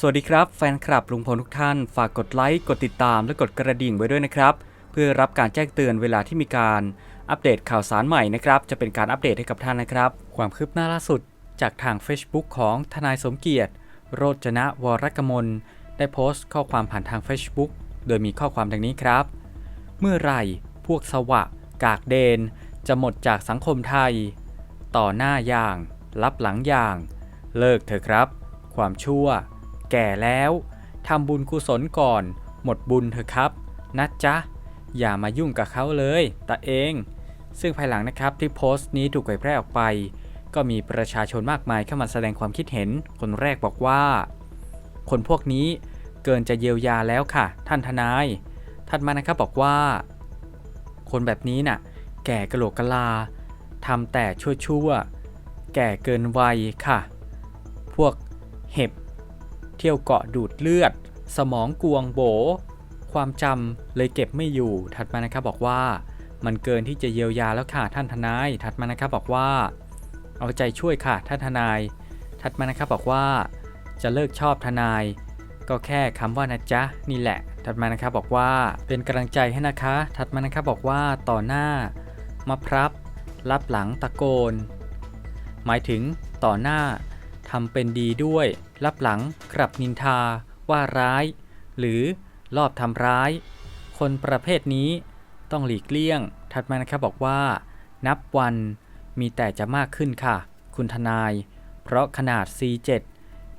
สวัสดีครับแฟนคลับลุงพลทุกท่าน ฝากกดไลค์ กดติดตามและกดกระดิ่งไว้ด้วยนะครับ เพื่อรับการแจ้งเตือนเวลาที่มีการอัปเดตข่าวสารใหม่นะครับ จะเป็นการอัปเดตให้กับท่านนะครับ ความคืบหน้าล่าสุดจากทาง Facebook ของทนายสมเกียรติ โรจนะวรกมล ได้โพสต์ข้อความผ่านทาง Facebook โดยมีข้อความดังนี้ครับ เมื่อไรพวกสวะ กากเดน จะหมดจากสังคมไทย ต่อหน้าอย่าง รับหลังอย่าง เลิกเถอะครับ ความชั่ว แก่แล้วทำบุญกุศลก่อน หมดบุญเถอะครับ นะจ๊ะ อย่ามายุ่งกับเขาเลยตาเอง ซึ่งภายหลังนะครับที่โพสต์นี้ถูกเผยแพร่ออกไป ก็มีประชาชนมากมายเข้ามาแสดงความคิดเห็น คนแรกบอกว่า คนพวกนี้เกินจะเยียวยาแล้วค่ะ ท่านทนายถัดมานะครับบอกว่า คนแบบนี้น่ะ แก่กะโหลกกะลาทำแต่ชั่วๆแก่เกินวัยค่ะ พวกเห็บ เที่ยวเกาะดูดเลือด สมองกวงโบ ความจำเลยเก็บไม่อยู่ ถัดมานะครับบอกว่า มันเกินที่จะเยียวยาแล้วค่ะท่านทนาย ถัดมานะครับบอกว่า เอาใจช่วยค่ะท่านทนาย ถัดมานะครับบอกว่า จะเลิกชอบทนาย ก็แค่คำว่านะจ๊ะนี่แหละ ถัดมานะครับบอกว่าเป็นกำลังใจให้นะคะ ถัดมานะครับบอกว่าต่อหน้ามาพรับรับหลังตะโกน หมายถึงต่อหน้าทำเป็นดีด้วย รับหลังกลับนินทา ว่าร้าย หรือลอบทำร้าย คนประเภทนี้ต้องหลีกเลี่ยง ถัดมานะครับบอกว่า นับวันมีแต่จะมากขึ้นค่ะ คุณทนาย เพราะขนาด C7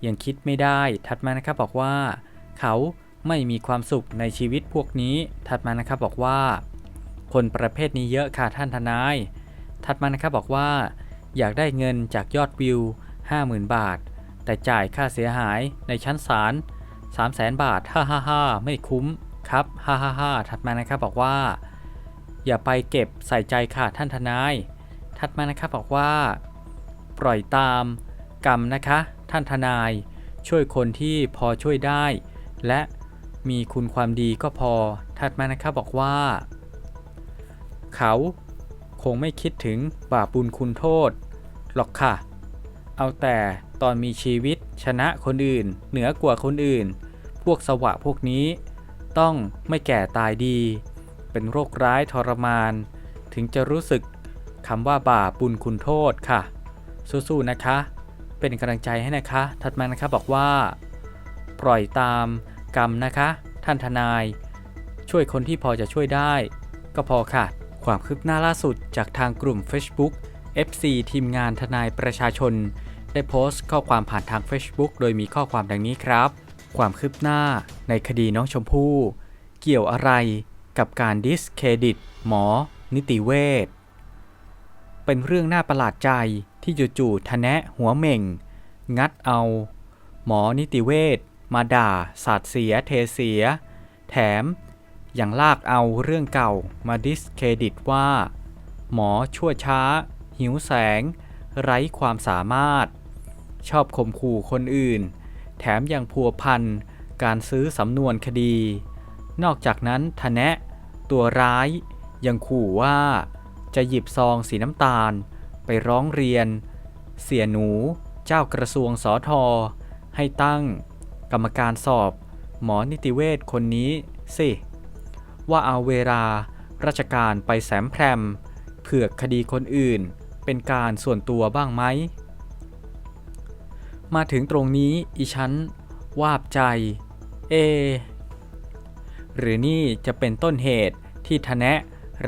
ยังคิดไม่ได้ ถัดมานะครับบอกว่า เขาไม่มีความสุขในชีวิตพวกนี้ ถัดมานะครับบอกว่า คนประเภทนี้เยอะค่ะท่านทนาย ถัดมานะครับบอกว่า อยากได้เงินจากยอดวิว 50,000 บาท แต่จ่ายค่าเสียหายในชั้นศาล300,000บาทฮ่าฮ่าฮ่าไม่คุ้มครับฮ่าฮ่าฮ่าถัดมานะครับบอกว่า อย่าไปเก็บใส่ใจค่ะท่านทนาย ถัดมานะครับบอกว่า ปล่อยตามกรรมนะคะ ท่านทนาย ช่วยคนที่พอช่วยได้ และมีคุณความดีก็พอ ถัดมานะครับบอกว่า เขาคงไม่คิดถึงบาปบุญคุณโทษหรอกค่ะ เอาแต่ ตอนมีชีวิตชนะคนอื่น เหนือกว่าคนอื่น พวกสวะพวกนี้ ต้องไม่แก่ตายดี เป็นโรคร้ายทรมาน ถึงจะรู้สึกคำว่าบาปบุญคุณโทษค่ะ สู้ๆนะคะ เป็นกำลังใจให้นะคะ ถัดมานะคะบอกว่า ปล่อยตามกรรมนะคะ ท่านทนาย ช่วยคนที่พอจะช่วยได้ ก็พอค่ะ ความคืบหน้าล่าสุดจากทางกลุ่ม Facebook FC ทีมงานทนายประชาชน ได้โพสต์ข้อความผ่านทาง Facebook โดยมีข้อความดังนี้ครับ ความคืบหน้าในคดีน้องชมพู่ เกี่ยวอะไรกับการดิสเครดิต หมอ นิติเวชเป็นเรื่องน่าประหลาดใจที่จู่ๆทะแนะหัวเหม่ง งัดเอา หมอนิติเวชมาด่า สาดเสียเทเสีย แถมยังลากเอาเรื่องเก่ามาดิสเครดิตว่า หมอชั่วช้า หิวแสง ไร้ความสามารถ ชอบข่มขู่คนอื่น แถมยังพัวพันการซื้อสำนวนคดี นอกจากนั้นทะแนะ ตัวร้าย ยังขู่ว่าจะหยิบซองสีน้ำตาล ไปร้องเรียน เสียหนู เจ้ากระทรวงสอทอให้ตั้ง กรรมการสอบ หมอนิติเวชคนนี้สิ ว่าเอาเวลาราชการไปแสมแพรม เผือกคดีคนอื่น เป็นการส่วนตัวบ้างไหม มาถึงตรงนี้อีฉันวาบใจ เอ หรือนี่จะเป็นต้นเหตุที่ทะแนะ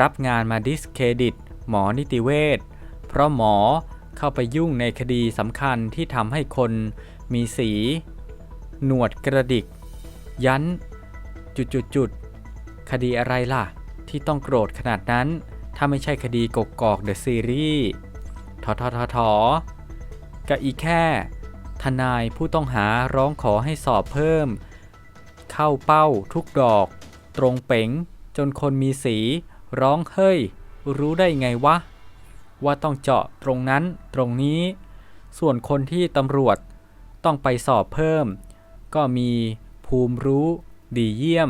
รับงานมาดิสเครดิต หมอนิติเวชเพราะหมอเข้าไปยุ่งในคดีสำคัญที่ทำให้คนมีสี หนวดกระดิก ยันจุดจุดจุดๆคดีอะไรล่ะ ที่ต้องโกรธขนาดนั้น ถ้าไม่ใช่คดีกกอกเดอะซีรีส์ทอทอทอทอก็อีแค่ ทนายผู้ต้องหาร้องขอให้สอบเพิ่ม เข้าเป้าทุกดอก ตรงเป๋ง จนคนมีสี ร้องเฮ้ย รู้ได้ไงวะ ว่าต้องเจาะตรงนั้นตรงนี้ ส่วนคนที่ตำรวจต้องไปสอบเพิ่ม ก็มีภูมิรู้ดีเยี่ยม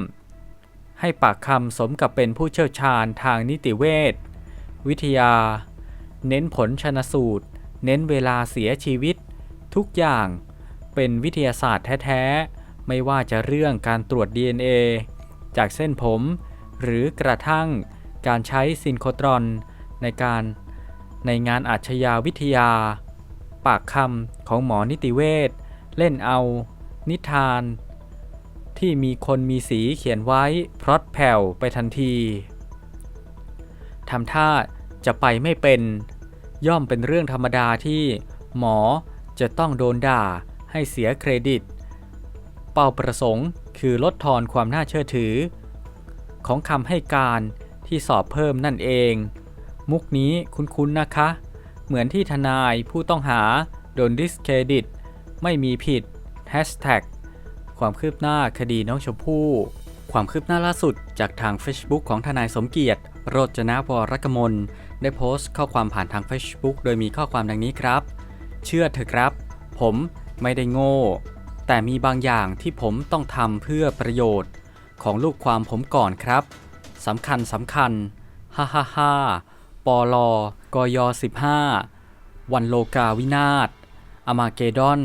ให้ปากคำสมกับเป็นผู้เชี่ยวชาญทางนิติเวชวิทยา เน้นผลชนสูตร เน้นเวลาเสียชีวิต ทุกอย่างเป็นวิทยาศาสตร์แท้ๆ ไม่ว่าจะเรื่องการตรวจ DNA จากเส้นผม หรือกระทั่งการใช้ซินโคตรอนในการในงานอาชญาวิทยา ปากคำของหมอนิติเวชเล่นเอา นิทาน ที่มีคนมีสีเขียนไว้พรอดแผ่วไปทันทีทำท่าจะไปไม่เป็น ย่อมเป็นเรื่องธรรมดาที่หมอ จะต้องโดนด่าให้เสียเครดิต เป้าประสงค์คือลดทอนความน่าเชื่อถือ ของคำให้การที่สอบเพิ่มนั่นเอง มุกนี้คุ้นๆนะคะ เหมือนที่ทนายผู้ต้องหาโดนดิสเครดิต ไม่มีผิด Hashtag ความคืบหน้าคดีน้องชมพู่ ความคืบหน้าล่าสุดจากทาง Facebook ของทนายสมเกียรติ โรจนวรกมล ได้โพสต์ข้อความผ่านทาง Facebook โดยมีข้อความดังนี้ครับ เชื่อเถอะครับ ผมไม่ได้โง่ แต่มีบางอย่างที่ผมต้องทำเพื่อประโยชน์ ของลูกความผมก่อนครับสำคัญสำคัญฮ่าฮ่าฮ่าปอลกอย15วันโลกาวินาศอมาเกดอน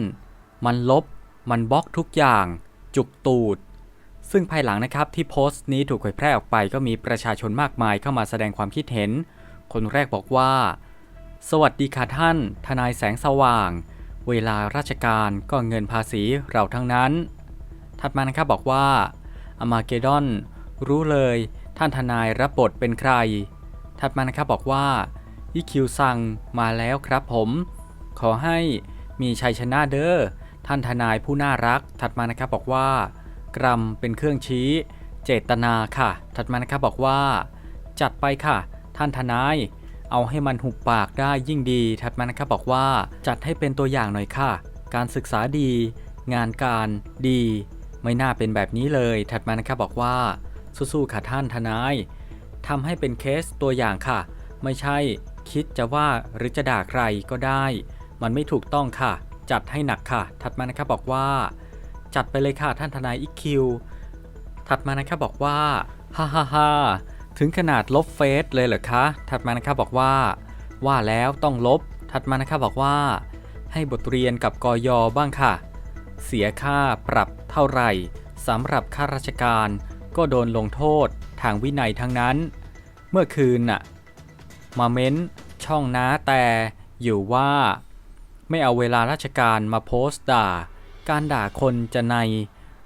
มันลบ มันบล็อกทุกอย่าง จุกตูด ซึ่งภายหลังนะครับที่โพสต์นี้ถูกเผยแพร่ออกไปก็มีประชาชนมากมายเข้ามาแสดงความคิดเห็น คนแรกบอกว่า สวัสดีค่ะท่าน ทนายแสงสว่าง เวลาราชการก็เงินภาษีเราทั้งนั้น ถัดมานะครับบอกว่าอมาเกดอน รู้เลย ท่านทนายรับบทเป็นใคร ถัดมานะครับบอกว่าอีคิวซังมาแล้วครับผม ขอให้มีชัยชนะเด้อท่านทนายผู้น่ารัก ถัดมานะครับบอกว่า กรัมเป็นเครื่องชี้ เจตนาค่ะ ถัดมานะครับบอกว่า จัดไปค่ะ ท่านทนาย เอาให้มันหุบปากได้ยิ่งดี ถัดมานะครับบอกว่า จัดให้เป็นตัวอย่างหน่อยค่ะ การศึกษาดี งานการดี ไม่น่าเป็นแบบนี้เลย ถัดมานะครับบอกว่า สู้ๆค่ะท่านทนายทำให้เป็นเคสตัวอย่างค่ะ ไม่ใช่คิดจะว่าหรือจะด่าใครก็ได้ มันไม่ถูกต้องค่ะ จัดให้หนักค่ะ ถัดมานะครับบอกว่า จัดไปเลยค่ะท่านทนายอีคิวถัดมานะครับบอกว่าฮ่าฮ่าฮ่า ถึงขนาดลบเฟซเลยเหรอคะ ถัดมานะครับบอกว่า ว่าแล้วต้องลบ ถัดมานะครับบอกว่า ให้บทเรียนกับกอยบ้างค่ะ เสียค่าปรับเท่าไหร่สำหรับข้าราชการก็โดนลงโทษทางวินัยทั้งนั้น เมื่อคืนน่ะ มาเม้นช่องน้าแต่อยู่ว่า ไม่เอาเวลาราชการมาโพสต์ด่า การด่าคนจะใน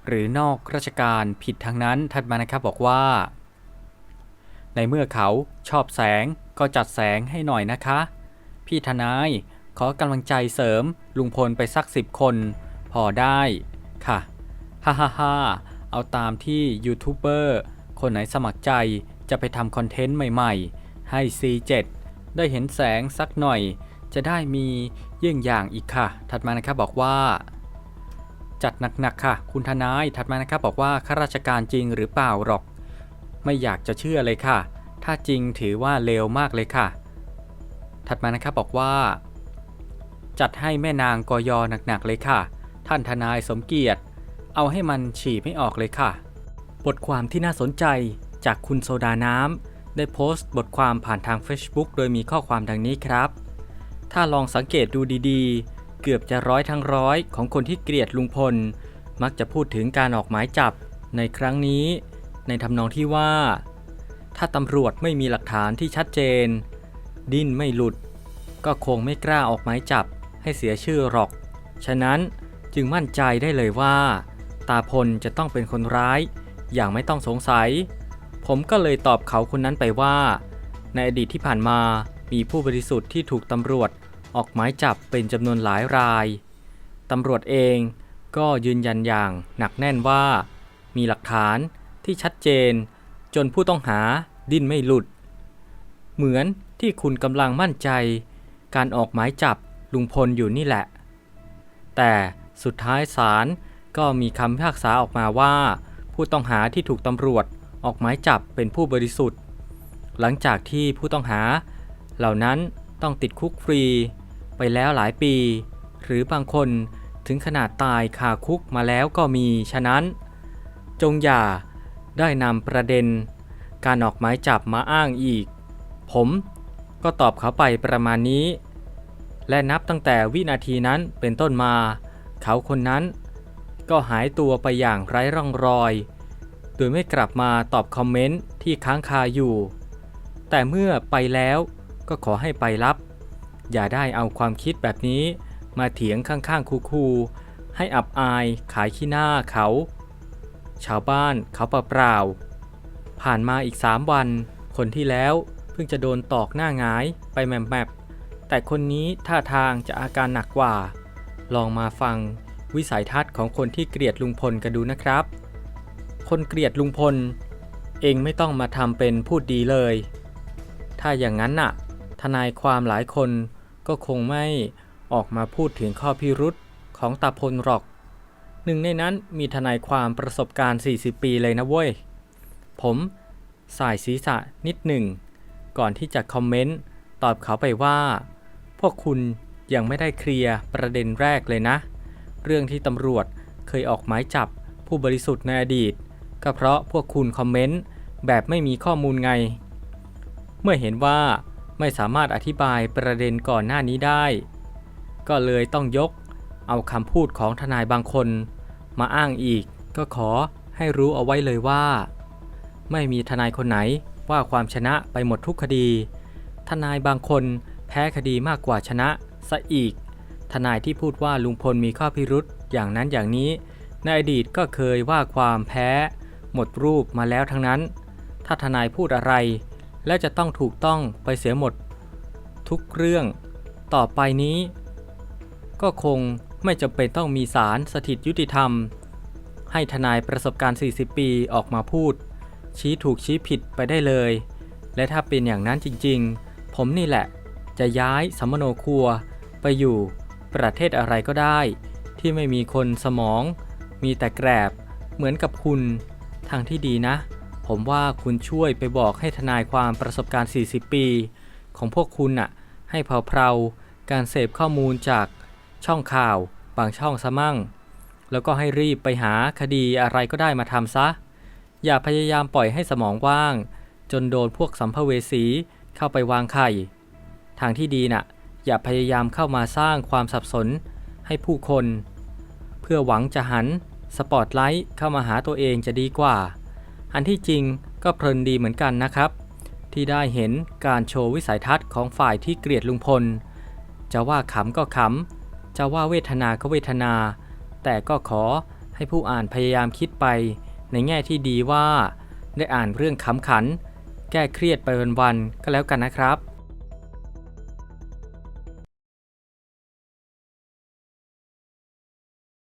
หรือนอกราชการผิดทั้งนั้น ถัดมานะครับบอกว่า ในเมื่อเขาชอบแสงก็จัดแสงให้หน่อยนะคะ พี่ทนายขอกำลังใจเสริมลุงพลไปสักสิบคน พอได้ค่ะฮ่าฮ่าฮ่าเอาตามที่ยูทูบเบอร์คนไหนสมัครใจจะไปทำคอนเทนต์ใหม่ๆ ให้ C7 ได้เห็นแสงสักหน่อย จะได้มีเยี่ยงอย่างอีกค่ะ ถัดมานะครับบอกว่า จัดหนักๆค่ะ คุณทนายถัดมานะครับบอกว่าข้าราชการจริงหรือเปล่าหรอก ไม่อยากจะเชื่อเลยค่ะ ถ้าจริงถือว่าเลวมากเลยค่ะ ถัดมานะครับบอกว่า จัดให้แม่นางกอยอหนักๆเลยค่ะ ท่านทนายสมเกียรติ เอาให้มันฉี่ไม่ออกเลยค่ะ บทความที่น่าสนใจจากคุณโซดาน้ำได้โพสต์บทความผ่านทาง Facebook โดยมีข้อความดังนี้ครับ ถ้าลองสังเกตดูดีๆ เกือบจะร้อยทั้งร้อยของคนที่เกลียดลุงพล มักจะพูดถึงการออกหมายจับ ในครั้งนี้ ในทำนองที่ว่า ถ้าตำรวจไม่มีหลักฐานที่ชัดเจน ดิ้นไม่หลุด ก็คงไม่กล้าออกหมายจับให้เสียชื่อหรอก ฉะนั้นจึงมั่นใจได้เลยว่า ตาพลจะต้องเป็นคนร้ายอย่างไม่ต้องสงสัย ผมก็เลยตอบเขาคนนั้นไปว่า ในอดีตที่ผ่านมามีผู้บริสุทธิ์ที่ถูกตำรวจออกหมายจับเป็นจำนวนหลายราย ตำรวจเองก็ยืนยันอย่างหนักแน่นว่า มีหลักฐาน ที่ชัดเจน จนผู้ต้องหาดิ้นไม่หลุด เหมือนที่คุณกำลังมั่นใจ การออกหมายจับลุงพลอยู่นี่แหละ แต่สุดท้ายศาลก็มีคำพิพากษาออกมาว่า ผู้ต้องหาที่ถูกตำรวจออกหมายจับเป็นผู้บริสุทธิ์ หลังจากที่ผู้ต้องหา เหล่านั้นต้องติดคุกฟรี ไปแล้วหลายปี หรือบางคนถึงขนาดตายคาคุกมาแล้วก็มี ฉะนั้น จงอย่า ได้นำประเด็น การออกหมายจับมาอ้างอีก ผมก็ตอบเขาไปประมาณนี้ และนับตั้งแต่วินาทีนั้นเป็นต้นมา เขาคนนั้น ก็หายตัวไปอย่างไร้ร่องรอย โดยไม่กลับมาตอบคอมเมนต์ที่ค้างคาอยู่ แต่เมื่อไปแล้วก็ขอให้ไปรับ อย่าได้เอาความคิดแบบนี้มาเถียงข้างๆคูๆให้อับอายขายขี้หน้าเขา ชาวบ้านเขาเปล่าๆผ่านมาอีก 3 วัน คนที่แล้วเพิ่งจะโดนตอกหน้าหงายไปแมมๆแต่คนนี้ท่าทางจะอาการหนักกว่า ลองมาฟังวิสัยทัศน์ของคนที่เกลียดลุงพลกันดูนะครับ คนเกลียดลุงพล เองไม่ต้องมาทำเป็นพูดดีเลย ถ้าอย่างนั้นน่ะ ทนายความหลายคนก็คงไม่ออกมาพูดถึงข้อพิรุษของตาพลหรอก หนึ่งในนั้นมีทนายความประสบการณ์ 40 ปีเลยนะเว้ย ผมสายศีรษะนิดหนึ่ง ก่อนที่จะคอมเมนต์ ตอบเขาไปว่า พวกคุณยังไม่ได้เคลียร์ประเด็นแรกเลยนะ เรื่องที่ตำรวจเคยออกหมายจับผู้บริสุทธิ์ในอดีต ก็เพราะพวกคุณคอมเมนต์แบบไม่มีข้อมูลไง เมื่อเห็นว่าไม่สามารถอธิบายประเด็นก่อนหน้านี้ได้ ก็เลยต้องยกเอาคำพูดของทนายบางคน มาอ้างอีก ก็ขอให้รู้เอาไว้เลยว่า ไม่มีทนายคนไหนว่าความชนะไปหมดทุกคดี ทนายบางคนแพ้คดีมากกว่าชนะซะอีก ทนายที่พูดว่าลุงพลมีข้อพิรุษอย่างนั้นอย่างนี้ ในอดีตก็เคยว่าความแพ้ หมดรูปมาแล้วทั้งนั้น ถ้าทนายพูดอะไร และจะต้องถูกต้องไปเสียหมด ทุกเรื่อง ต่อไปนี้ ก็คง ไม่จำเป็นต้องมีศาลสถิตยุติธรรม ให้ทนายประสบการณ์ 40 ปีออกมาพูด ชี้ถูกชี้ผิดไปได้เลย และถ้าเป็นอย่างนั้นจริงๆ ผมนี่แหละ จะย้ายสมโนครัว ไปอยู่ประเทศอะไรก็ได้ ที่ไม่มีคนสมอง มีแต่แกรบเหมือนกับคุณ ทางที่ดีนะ ผมว่าคุณช่วยไปบอกให้ทนายความประสบการณ์ 40 ปี ของพวกคุณน่ะ ให้เพลาการเสพข้อมูลจาก ช่องข่าว บางช่องซะมั่ง แล้วก็ให้รีบไปหาคดีอะไรก็ได้มาทำซะ อย่าพยายามปล่อยให้สมองว่าง จนโดนพวกสัมภเวสีเข้าไปวางไข่ ทางที่ดีน่ะ อย่าพยายามเข้ามาสร้างความสับสนให้ผู้คน เพื่อหวังจะหันสปอตไลท์เข้ามาหาตัวเองจะดีกว่า อันที่จริงก็เพลินดีเหมือนกันนะครับ ที่ได้เห็นการโชว์วิสัยทัศน์ของฝ่ายที่เกลียดลุงพล จะว่าขำก็ขำ จะว่าเวทนาก็เวทนา แต่ก็ขอให้ผู้อ่านพยายามคิดไป ในแง่ที่ดีว่า ได้อ่านเรื่องขำขัน แก้เครียดไปวันๆก็แล้วกันนะครับ